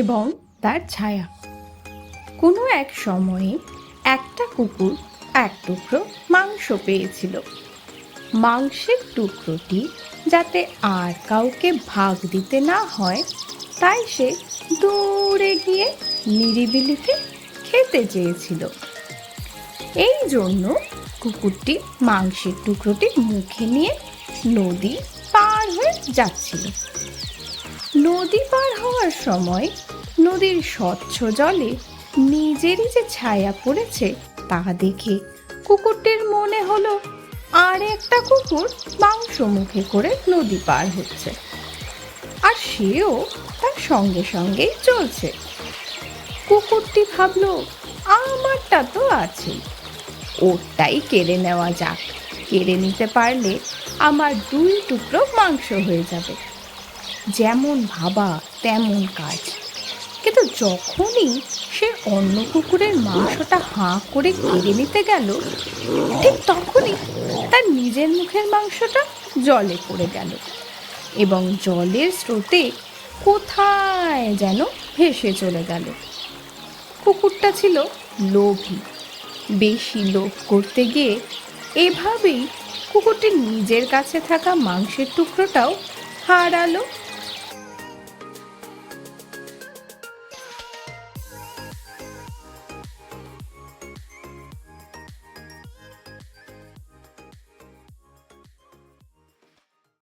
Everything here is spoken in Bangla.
এবং তার ছায়া। কোনো এক সময়ে একটা কুকুর এক টুকরো মাংস পেয়েছিল। মাংসের টুকরোটি যাতে আর কাউকে ভাগ দিতে না হয়, তাই সে দৌড়ে গিয়ে নিরিবিলিতে খেতে চেয়েছিল। এই জন্য কুকুরটি মাংসের টুকরোটি মুখে নিয়ে নদী পার হয়ে যাচ্ছিল। নদী পার হওয়ার সময় নদীর স্বচ্ছ জলে নিজেরই যে ছায়া পড়েছে তা দেখে কুকুরটির মনে হলো, আর একটা কুকুর মাংস মুখে করে নদী পার হচ্ছে। আর সেও তার সঙ্গে সঙ্গেই চলছে। কুকুরটি ভাবলো, আমারটা তো আছে। ওরটাই কেড়ে নেওয়া যাক। কেড়ে নিতে পারলে আমার দুই টুকরো মাংস হয়ে যাবে। যেমন ভাবা, তেমন কাজ। কিন্তু যখনই সে অন্য কুকুরের মাংসটা হাঁ করে কেড়ে নিতে গেল, ঠিক তখনই তার নিজের মুখের মাংসটা জলে পড়ে গেল এবং জলের স্রোতে কোথায় যেন ভেসে চলে গেল। কুকুরটা ছিল লোভী। বেশি লোভ করতে গিয়ে এভাবেই কুকুরটি নিজের কাছে থাকা মাংসের টুকরোটাও হারালো